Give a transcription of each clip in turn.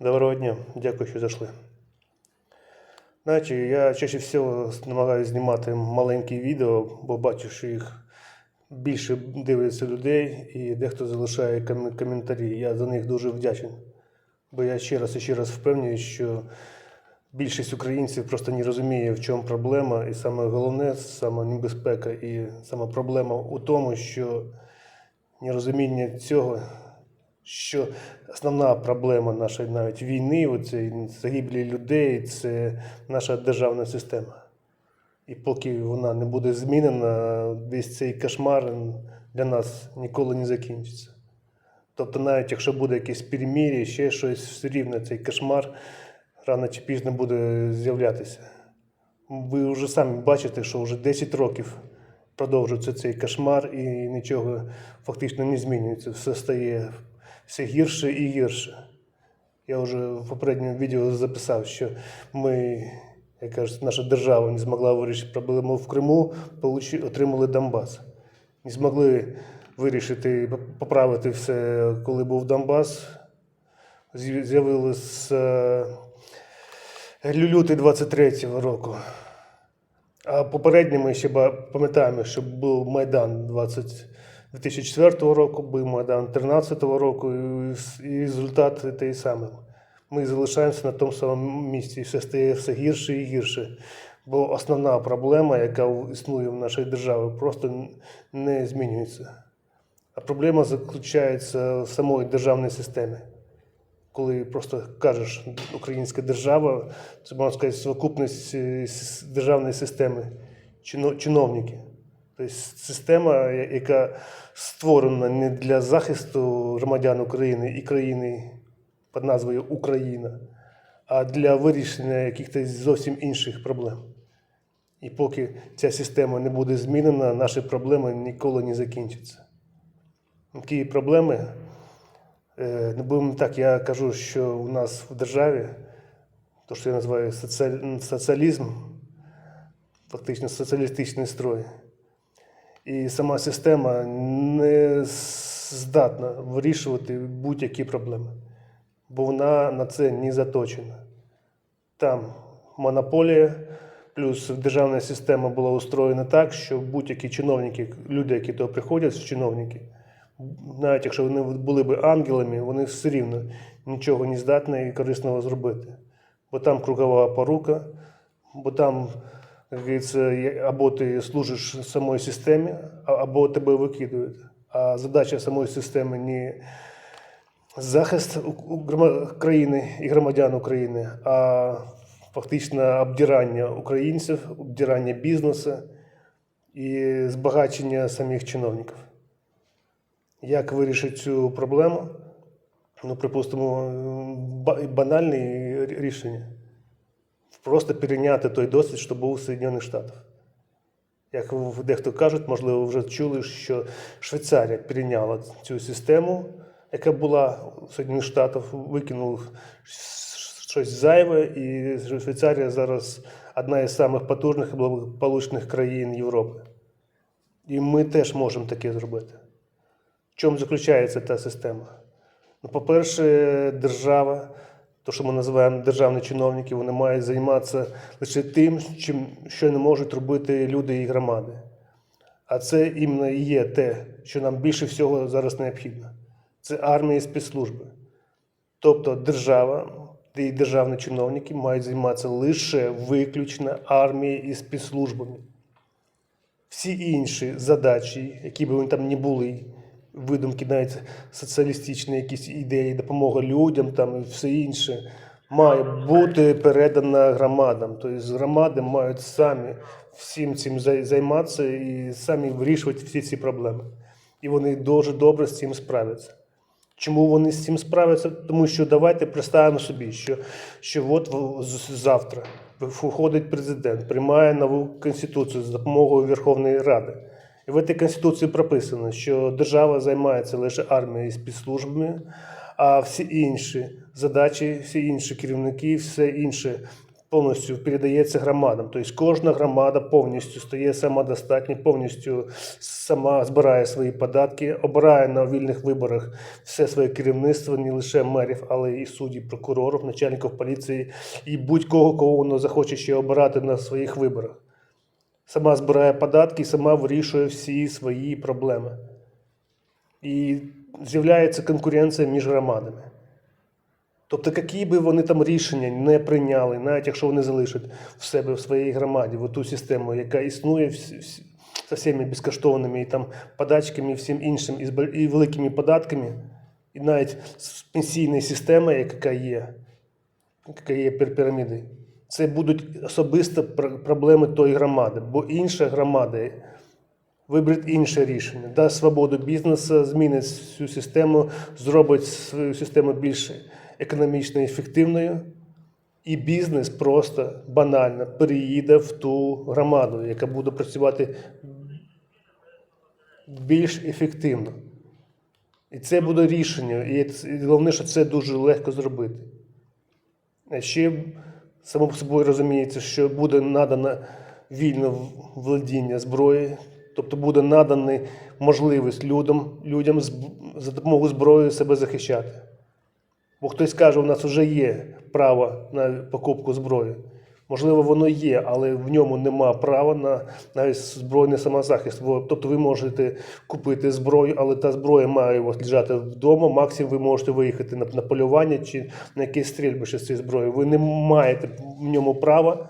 Доброго дня, дякую, що зайшли. Знаєте, я чаще всього намагаюся знімати маленькі відео, бо бачу, що їх більше дивиться людей і дехто залишає ком- коментарі. Я за них дуже вдячний. Бо я ще раз і ще раз впевнюю, що більшість українців просто не розуміє, в чому проблема, і саме головне, саме небезпека, і саме проблема у тому, що нерозуміння цього, що основна проблема нашої навіть війни, оцей загиблі людей, це наша державна система. І поки вона не буде змінена, весь цей кошмар для нас ніколи не закінчиться. Тобто, навіть якщо буде якесь перемір'я, ще щось, все рівно цей кошмар рано чи пізно буде з'являтися. Ви вже самі бачите, що вже 10 років продовжується цей кошмар і нічого фактично не змінюється. Все стає все гірше і гірше. Я вже в попередньому відео записав, що ми, як кажуть, наша держава не змогла вирішити проблему в Криму, отримали Донбас. Не змогли вирішити, поправити все, коли був Донбас. З'яв- З'явилось е, лютий 23-го року. А попередньо ми ще пам'ятаємо, що був Майдан 20, 2004 року, був Майдан 2013 року, і, результат той самий. Ми залишаємося на тому самому місці, і все стає все гірше і гірше. Бо основна проблема, яка існує в нашій державі, просто не змінюється. А проблема заключається в самої державній системі коли просто кажеш українська держава, це можна сказати совокупність е, державної системи, чиновники. Тобто система, яка створена не для захисту громадян України і країни під назвою Україна, а для вирішення якихось зовсім інших проблем. І поки ця система не буде змінена, наші проблеми ніколи не закінчаться. Які проблеми Не будемо так, я кажу, що у нас в державі, то, що я називаю соціалізм, фактично соціалістичний строй. І сама система не здатна вирішувати будь-які проблеми, бо вона на це не заточена. Там монополія, плюс державна система була устроєна так, що будь-які чиновники, люди, які то приходять, чиновники, навіть якщо вони були б ангелами, вони все рівно нічого не здатні і корисного зробити. Бо там кругова порука, бо там, або ти служиш самій системі, або тебе викидують. А задача самої системи не захист країни і громадян України, а фактично обдирання українців, обдирання бізнесу і збагачення самих чиновників. Як вирішити цю проблему? Ну, припустимо, банальне рішення. Просто перейняти той досвід, що був у Соєднаних Штатах. Як дехто кажуть, можливо, вже чули, що Швейцарія перейняла цю систему, яка була у Соєднаних Штатах, викинула щось зайве, і Швейцарія зараз одна із самих потужних і благополучних країн Європи. І ми теж можемо таке зробити. В чому заключається та система? Ну, по-перше, держава, то, що ми називаємо державні чиновники, вони мають займатися лише тим, чим, що не можуть робити люди і громади. А це іменно і є те, що нам більше всього зараз необхідно. Це армія і спецслужби. Тобто держава і державні чиновники мають займатися лише виключно армією і спецслужбами. Всі інші задачі, які б вони там не були, видумки, навіть соціалістичні якісь ідеї, допомога людям там і все інше, має бути передана громадам. Тобто громади мають самі всім цим займатися і самі вирішувати всі ці проблеми. І вони дуже добре з цим справляться. Чому вони з цим справляться? Тому що давайте представимо собі, що, що от завтра виходить президент, приймає нову конституцію з допомогою Верховної Ради. В цій конституції прописано, що держава займається лише армією і спецслужбами, а всі інші задачі, всі інші керівники, все інше повністю передається громадам. Тобто кожна громада повністю стає самодостатньою, повністю сама збирає свої податки, обирає на вільних виборах все своє керівництво, не лише мерів, але і суддів, прокурорів, начальників поліції і будь-кого, кого воно захоче ще обирати на своїх виборах. Сама збирає податки і сама вирішує всі свої проблеми. І з'являється конкуренція між громадами. Тобто, які би вони там рішення не прийняли, навіть якщо вони залишать в себе в своїй громаді в ту систему, яка існує з всіми безкоштовними і там подачками, і всім іншим, і, великими податками, і навіть з пенсійною системою, яка є, яка є пір- піраміди, це будуть особисто проблеми тої громади, бо інша громада виберуть інше рішення, дасть свободу бізнесу, змінить цю систему, зробить свою систему більш економічно ефективною, і бізнес просто банально переїде в ту громаду, яка буде працювати більш ефективно. І це буде рішення. І головне, що це дуже легко зробити. Ще само собою розуміється, що буде надано вільне володіння зброєю, тобто буде надана можливість людям, людям за допомогою зброї себе захищати. Бо хтось каже, у нас вже є право на покупку зброї. Можливо, воно є, але в ньому нема права на навіть збройний самозахист. Тобто ви можете купити зброю, але та зброя має у вас лежати вдома. Максимум ви можете виїхати на, полювання чи на якесь стрільбище з цією зброєю. Ви не маєте в ньому права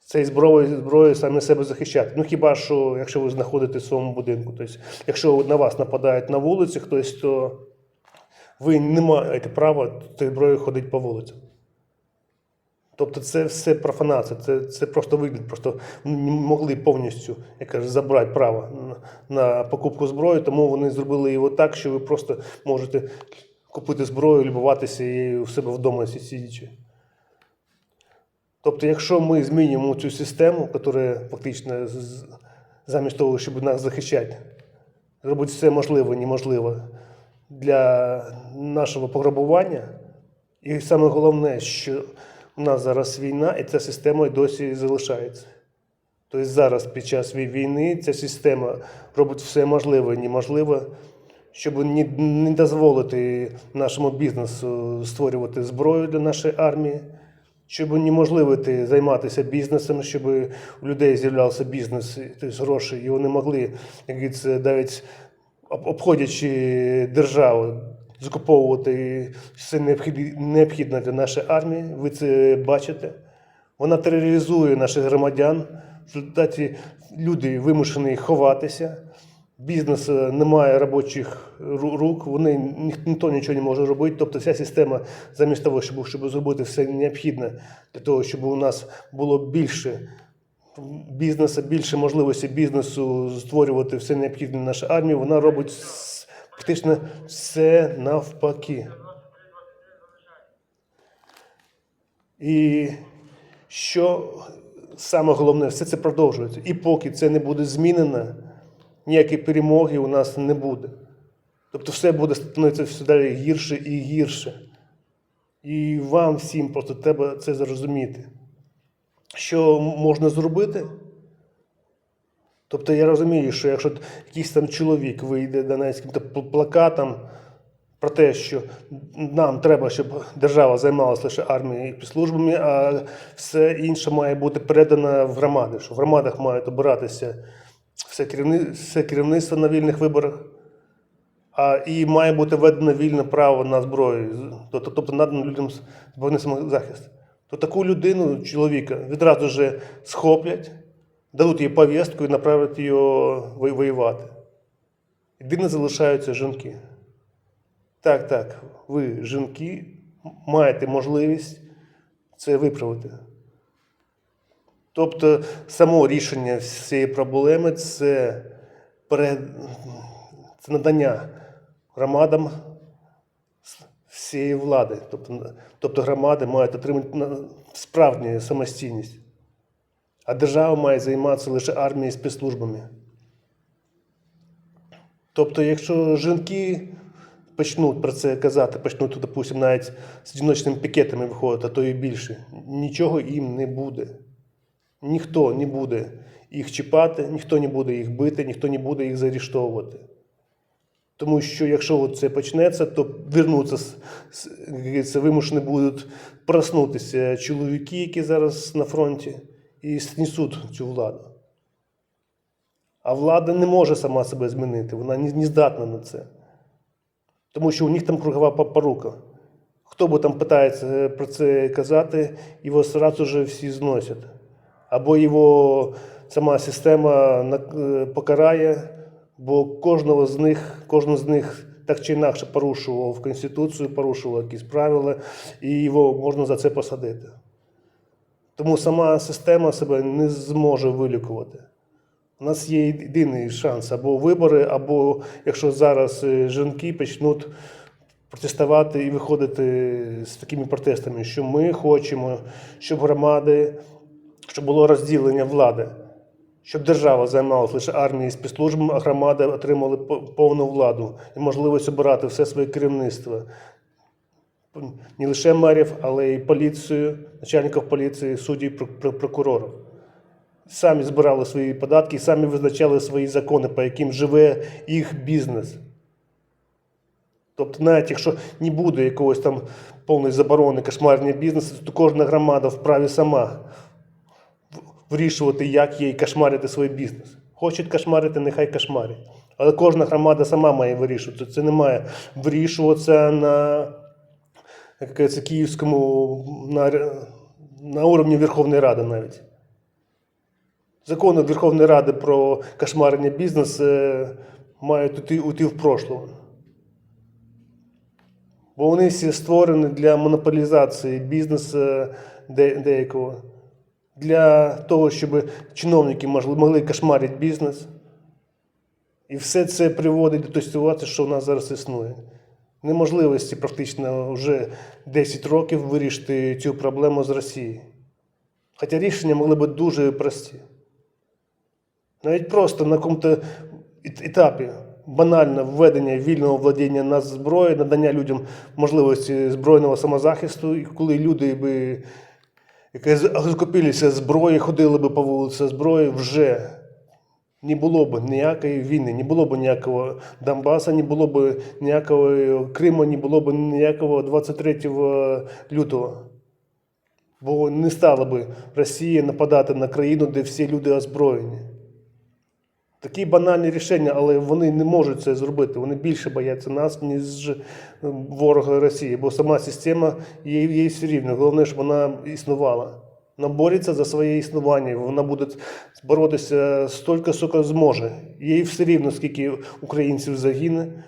цією зброєю, зброєю саме себе захищати. Ну хіба що, якщо ви знаходитесь в своєму будинку. Тобто, якщо на вас нападають на вулиці хтось, то ви не маєте права цією зброєю ходити по вулицям. Тобто це все профанація, це, це просто вигляд, просто не могли повністю, як кажу, забрати право на, покупку зброї, тому вони зробили його так, що ви просто можете купити зброю, любуватися її у себе вдома сидячи. Тобто, якщо ми змінюємо цю систему, яка фактично замість того, щоб нас захищати, робить все можливе неможливе для нашого пограбування, і саме головне, що у нас зараз війна, і ця система досі залишається. Тобто зараз під час війни ця система робить все можливе і неможливе, щоб не, дозволити нашому бізнесу створювати зброю для нашої армії, щоб неможливити займатися бізнесом, щоб у людей з'являвся бізнес, тобто гроші, і вони могли, як говориться, навіть обходячи державу, закуповувати все необхідне, для нашої армії. Ви це бачите. Вона тероризує наших громадян. В результаті люди вимушені ховатися. Бізнес е, не має робочих рук, вони ні- ніхто нічого не може робити. Тобто вся система, замість того, щоб, щоб зробити все необхідне для того, щоб у нас було більше бізнесу, більше можливості бізнесу створювати все необхідне нашої армії, вона робить фактично все навпаки. І що саме головне, все це продовжується. І поки це не буде змінено, ніякої перемоги у нас не буде. Тобто все буде становитися все далі гірше і гірше. І вам всім просто треба це зрозуміти. Що можна зробити? Тобто я розумію, що якщо якийсь там чоловік вийде до нас з яким-то пл- плакатом про те, що нам треба, щоб держава займалася лише армією і службами, а все інше має бути передано в громади, що в громадах мають обиратися все керівництво на вільних виборах, а і має бути введено вільне право на зброю, тобто, тобто надано людям збройний самозахист. То таку людину, чоловіка, відразу ж схоплять, дадуть їй повістку і направлять її воювати. Єдине залишаються жінки. Так, так, ви, жінки, маєте можливість це виправити. Тобто, само рішення цієї проблеми це, перед... це надання громадам всієї влади. Тобто, тобто громади мають отримати справжню самостійність. А держава має займатися лише армією і спецслужбами. Тобто, якщо жінки почнуть про це казати, почнуть, допустимо, навіть з жіночними пікетами виходити, а то і більше, нічого їм не буде. Ніхто не буде їх чіпати, ніхто не буде їх бити, ніхто не буде їх заарештовувати. Тому що якщо це почнеться, то вернуться, вимушені будуть проснутися чоловіки, які зараз на фронті, і снесуть цю владу. А влада не може сама себе змінити, вона не, здатна на це. Тому що у них там кругова порука. Хто би там питається про це казати, його одразу же всі зносять. Або його сама система е, покарає, бо кожного з них, кожен з них так чи інакше порушував Конституцію, порушував якісь правила, і його можна за це посадити. Тому сама система себе не зможе вилікувати. У нас є єдиний шанс або вибори, або якщо зараз е, жінки почнуть протестувати і виходити з такими протестами, що ми хочемо, щоб громади, щоб було розділення влади, щоб держава займалася лише армією і спецслужбами, а громади отримали по- повну владу і можливість обирати все своє керівництво. Не лише мерів, але й поліцію, начальників поліції, суддів, прок- прок- прокурорів самі збирали свої податки, самі визначали свої закони, по яким живе їх бізнес. Тобто, навіть якщо не буде якогось там повної заборони кошмарення бізнесу, то кожна громада вправі сама вирішувати, як їй кошмарити свій бізнес. Хочуть кошмарити, нехай кошмарять. Але кожна громада сама має вирішувати. Це не має вирішуватися на як кажеться, київському на, на уровні Верховної Ради навіть. Закони Верховної Ради про кошмарення бізнесу е, мають уйти, уйти в прошлое. Бо вони всі створені для монополізації бізнесу де- деякого, для того, щоб чиновники могли кошмарити бізнес. І все це приводить до тої ситуації, що в нас зараз існує. Неможливості практично вже 10 років вирішити цю проблему з Росією. Хоча рішення могли бути дуже прості. Навіть просто на якому-то етапі банальне введення вільного владіння на зброю, надання людям можливості збройного самозахисту, і коли люди би які закупилися зброї, ходили би по вулиці зброї, вже не було б ніякої війни, не було б ніякого Донбаса, не було б ніякого Криму, не було б ніякого 23 лютого. Бо не стала би Росія нападати на країну, де всі люди озброєні. Такі банальні рішення, але вони не можуть це зробити. Вони більше бояться нас, ніж ворога Росії, бо сама система їй все рівно. Головне, щоб вона існувала. Вона бореться за своє існування. Вона буде боротися стільки, скільки зможе. Їй все рівно, скільки українців загине.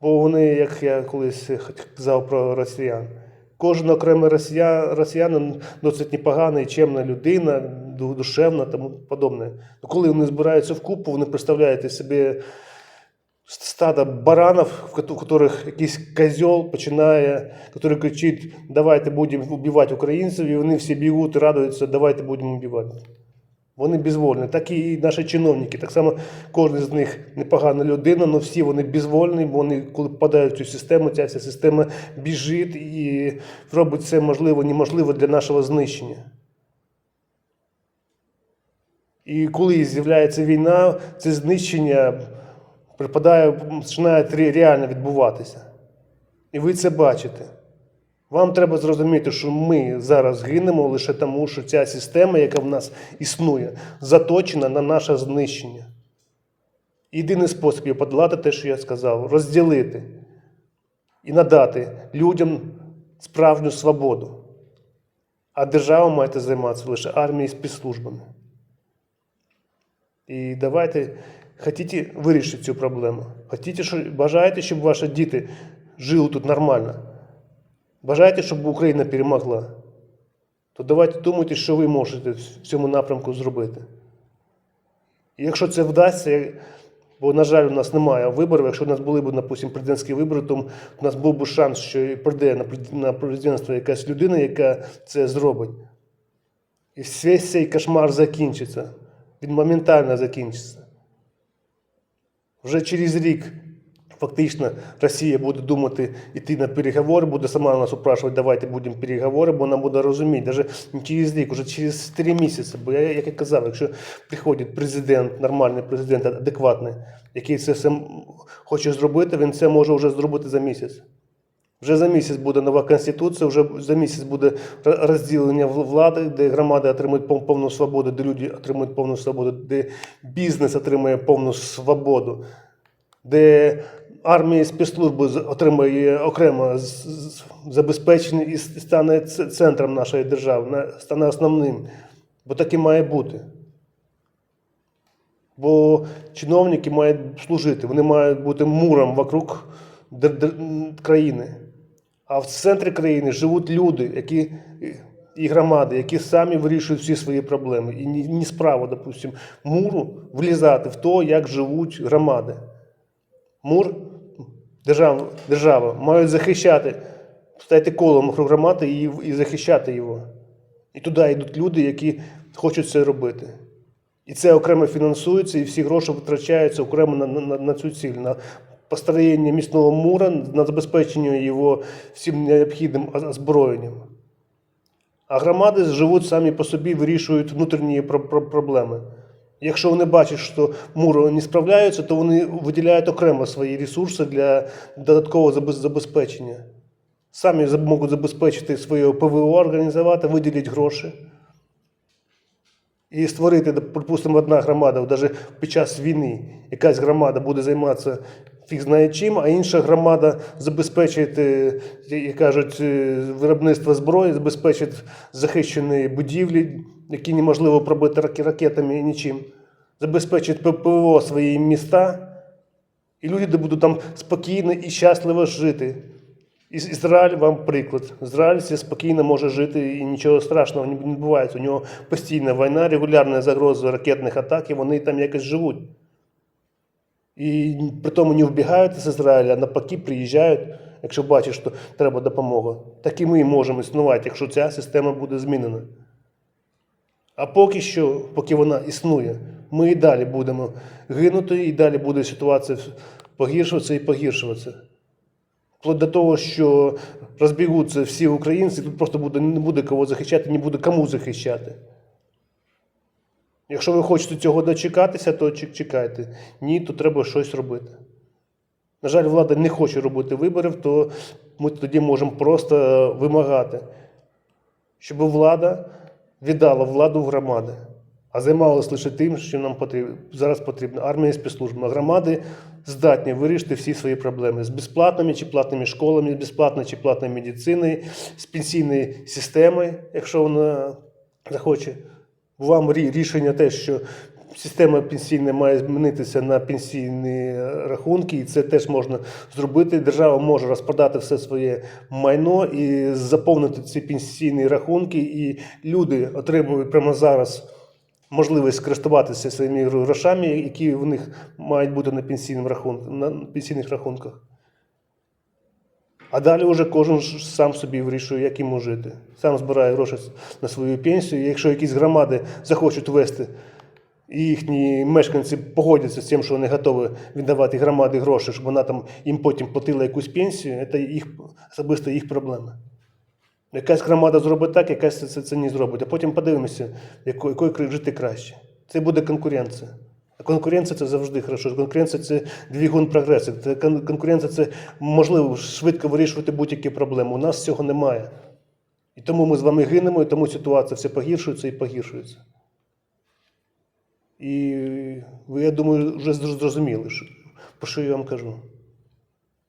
Бо вони, як я колись казав про росіян, кожен окремий росія, росіянин досить непоганий, чемна людина, ду- душевна тому подобне. Ну, коли вони збираються в купу, вони представляють собі стадо баранов, в которых якийсь козел починає, який кричить, давайте будемо вбивати українців, і вони всі бігуть радуються, давайте будемо вбивати. Вони безвольні. Так і наші чиновники. Так само кожен з них непогана людина, але всі вони безвольні, бо вони, коли попадають в цю систему, ця вся система біжить і робить все можливо, неможливо для нашого знищення. І коли з'являється війна, це знищення припадає, починає реально відбуватися. І ви це бачите. Вам треба зрозуміти, що ми зараз гинемо лише тому, що ця система, яка в нас існує, заточена на наше знищення. Єдиний спосіб її подолати те, що я сказав, розділити і надати людям справжню свободу. А держава має займатися лише армією і спецслужбами. І давайте хотіте вирішити цю проблему. Хотіте, що, бажаєте, щоб ваші діти жили тут нормально. Бажаєте, щоб Україна перемогла. То давайте думайте, що ви можете в цьому напрямку зробити. І якщо це вдасться, бо, на жаль, у нас немає виборів, якщо у нас були б, допустим, президентські вибори, то у нас був би шанс, що прийде на президентство якась людина, яка це зробить. І весь цей кошмар закінчиться. Він моментально закінчиться. Вже через рік Фактично, Росія буде думати йти на переговори, буде сама нас упрашувати, давайте будемо переговори, бо вона буде розуміти, навіть не через рік, уже через три місяці. Бо я, як я казав, якщо приходить президент, нормальний президент, адекватний, який це все хоче зробити, він це може вже зробити за місяць. Вже за місяць буде нова конституція, вже за місяць буде розділення влади, де громади отримують повну свободу, де люди отримують повну свободу, де бізнес отримує повну свободу, де армія і спецслужби отримує окремо забезпечення і стане центром нашої держави, стане основним. Бо так і має бути. Бо чиновники мають служити, вони мають бути муром вокруг країни. А в центрі країни живуть люди, які і громади, які самі вирішують всі свої проблеми. І ні, справа, допустимо, муру влізати в то, як живуть громади. Мур, держава, держава мають захищати, стати колом громади і, і захищати його. І туди йдуть люди, які хочуть це робити. І це окремо фінансується, і всі гроші витрачаються окремо на, на, на цю ціль, на построєння міцного мура, на забезпечення його всім необхідним оз- озброєнням. А громади живуть самі по собі, вирішують внутрішні про- про- проблеми. Якщо вони бачать, що мури не справляються, то вони виділяють окремо свої ресурси для додаткового забез- забезпечення. Самі можуть забезпечити своє ПВО, організувати, виділити гроші. І створити, припустимо, одна громада, навіть під час війни якась громада буде займатися фіг знає чим, а інша громада забезпечить, е, як кажуть, е, виробництво зброї, забезпечить захищені будівлі, які неможливо пробити ракетами і нічим, забезпечить ППО свої міста, і люди будуть там спокійно і щасливо жити. Із- Ізраїль вам приклад. Ізраїль спокійно може жити і нічого страшного не відбувається. У нього постійна війна, регулярна загроза ракетних атак, і вони там якось живуть. І при тому не вбігають з Ізраїля, а навпаки приїжджають, якщо бачать, що треба допомога. Так і ми можемо існувати, якщо ця система буде змінена. А поки що, поки вона існує, ми і далі будемо гинути, і далі буде ситуація погіршуватися і погіршуватися. Вплоть до того, що розбігуться всі українці, тут просто буде, не буде кого захищати, не буде кому захищати. Якщо ви хочете цього дочекатися, то чекайте. Ні, то треба щось робити. На жаль, влада не хоче робити виборів, то ми тоді можемо просто вимагати, щоб влада віддала владу в громади, а займалась лише тим, що нам потрібно, зараз потрібно. Армія і спецслужби. А громади здатні вирішити всі свої проблеми з безплатними чи платними школами, з безплатною чи платною медициною, з пенсійною системою, якщо вона захоче. Вам рішення те, що система пенсійна має змінитися на пенсійні рахунки, і це теж можна зробити. Держава може розпродати все своє майно і заповнити ці пенсійні рахунки, і люди отримують прямо зараз можливість користуватися своїми грошами, які в них мають бути на пенсійному рахунку, на пенсійних рахунках. А далі вже кожен сам собі вирішує, як йому жити. Сам збирає гроші на свою пенсію. І якщо якісь громади захочуть вести, і їхні мешканці погодяться з тим, що вони готові віддавати громаді гроші, щоб вона там їм потім платила якусь пенсію, це їх особисто їх проблема. Якась громада зробить так, якась це, це, це не зробить. А потім подивимося, якою, якою жити краще. Це буде конкуренція. Конкуренція це завжди хорошо. Конкуренція це двигун прогресу. Конкуренція це можливо швидко вирішувати будь-які проблеми. У нас цього немає. І тому ми з вами гинемо, і тому ситуація все погіршується і погіршується. І ви, я думаю, вже зрозуміли, що, про що я вам кажу.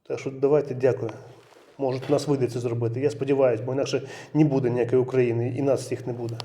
Так що давайте дякую. Може, у нас вийде це зробити. Я сподіваюся, бо інакше не буде ніякої України і нас всіх не буде.